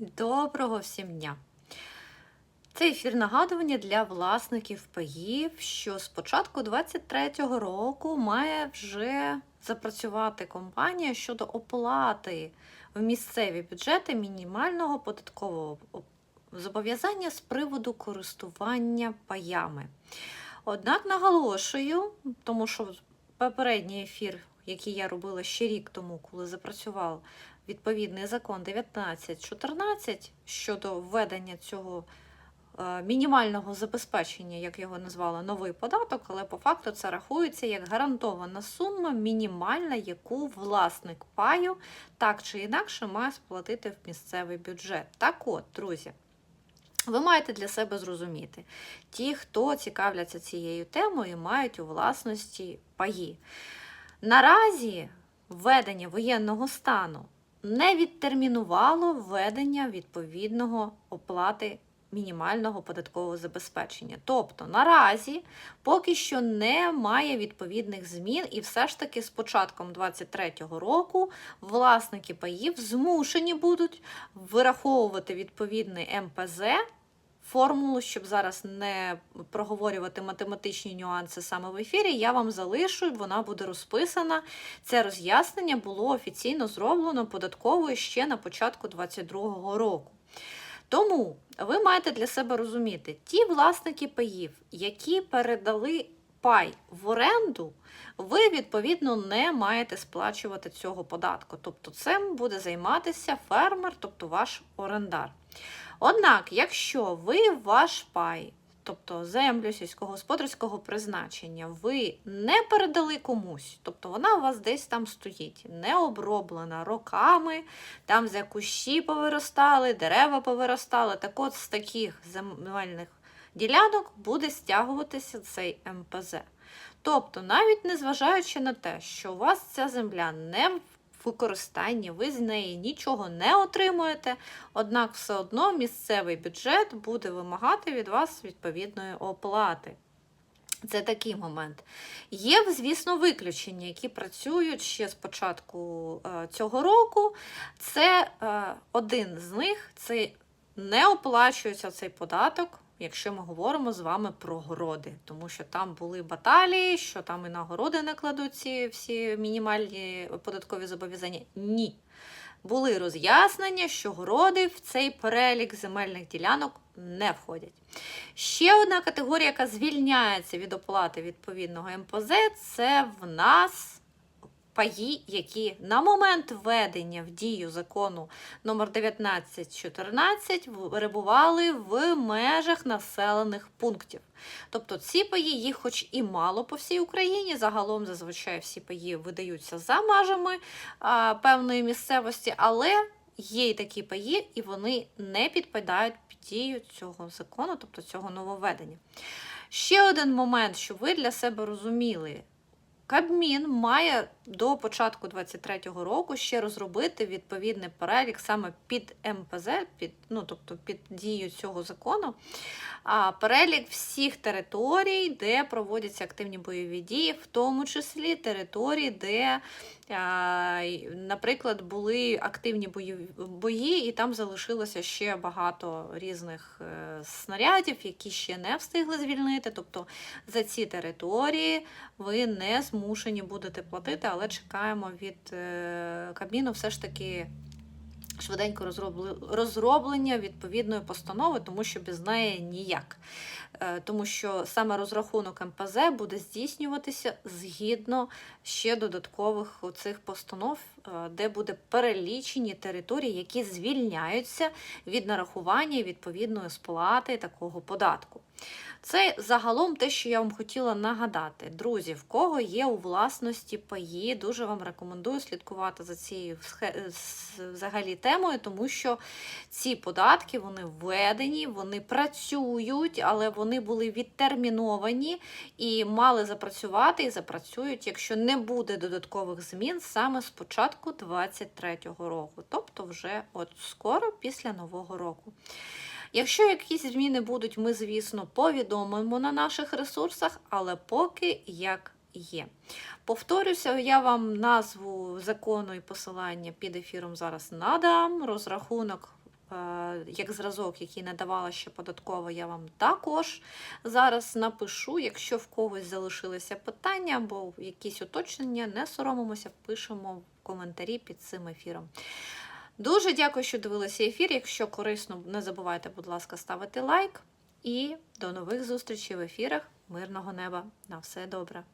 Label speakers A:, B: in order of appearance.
A: Доброго всім дня! Це ефір нагадування для власників паїв, що з початку 2023 року має вже запрацювати компанія щодо оплати в місцеві бюджети мінімального податкового зобов'язання з приводу користування паями. Однак наголошую, тому що попередній ефір, який я робила ще рік тому, коли запрацював відповідний закон 1914 щодо введення цього е, мінімального забезпечення, як його назвала, новий податок, але по факту це рахується як гарантована сума, мінімальна, яку власник паю так чи інакше має сплатити в місцевий бюджет. Так от, друзі. Ви маєте для себе зрозуміти, ті, хто цікавляться цією темою, мають у власності паї. Наразі введення воєнного стану не відтермінувало введення відповідного оплати мінімального податкового забезпечення. Тобто наразі поки що немає відповідних змін, і все ж таки з початком 2023 року власники паїв змушені будуть вираховувати відповідний МПЗ. Формулу, щоб зараз не проговорювати математичні нюанси саме в ефірі, я вам залишу, вона буде розписана. Це роз'яснення було офіційно зроблено податковою ще на початку 2022 року. Тому ви маєте для себе розуміти, ті власники паїв, які передали пай в оренду, ви відповідно не маєте сплачувати цього податку. Тобто цим буде займатися фермер, тобто ваш орендар. Однак, якщо ви ваш пай, тобто землю сільськогосподарського призначення, ви не передали комусь, тобто вона у вас десь там стоїть, не оброблена роками, там за кущі повиростали, дерева повиростали. Так от з таких земельних ділянок буде стягуватися цей МПЗ. Тобто, навіть незважаючи на те, що у вас ця земля не в використанні, ви з неї нічого не отримуєте, однак все одно місцевий бюджет буде вимагати від вас відповідної оплати. Це такий момент. Є, звісно, виключення, які працюють ще з початку е, цього року. Це е, один з них це не оплачується цей податок, якщо ми говоримо з вами про городи, тому що там були баталії, що там і на городи накладуть ці всі мінімальні податкові зобов'язання. Ні. Були роз'яснення, що городи в цей перелік земельних ділянок не входять. Ще одна категорія, яка звільняється від оплати відповідного МПЗ, це в нас паї, які на момент введення в дію закону номер 1914 перебували в межах населених пунктів. Тобто ці паї, їх хоч і мало по всій Україні, загалом зазвичай всі паї видаються за межами а, певної місцевості, але є й такі паї, і вони не підпадають під дію цього закону, тобто цього нововведення. Ще один момент, щоб ви для себе розуміли. Кабмін має до початку 2023 року ще розробити відповідний перелік саме під МПЗ, під, ну, тобто під дію цього закону, а перелік всіх територій, де проводяться активні бойові дії, в тому числі території, де, наприклад, були активні бої, бої, і там залишилося ще багато різних е, снарядів, які ще не встигли звільнити. Тобто за ці території ви не змушені будете платити, але чекаємо від е, Кабміну все ж таки швиденько розроблення відповідної постанови, тому що без неї ніяк. Е, Тому що саме розрахунок МПЗ буде здійснюватися згідно ще додаткових оцих постанов, е, де буде перелічені території, які звільняються від нарахування відповідної сплати такого податку. Це загалом те, що я вам хотіла нагадати. Друзі, в кого є у власності паї, дуже вам рекомендую слідкувати за цією взагалі темою, тому що ці податки вони введені, вони працюють, але вони були відтерміновані і мали запрацювати і запрацюють, якщо не буде додаткових змін саме з початку 2023 року, тобто вже от скоро після нового року. Якщо якісь зміни будуть, ми, звісно, повідомимо на наших ресурсах, але поки як є. Повторюся, я вам назву закону і посилання під ефіром зараз надам. Розрахунок е, як зразок, який надавала ще податково, я вам також зараз напишу. Якщо в когось залишилися питання або якісь уточнення, не соромимося, пишемо в коментарі під цим ефіром. Дуже дякую, що дивилися ефір. Якщо корисно, не забувайте, будь ласка, ставити лайк. І до нових зустрічей в ефірах. Мирного неба. На все добре.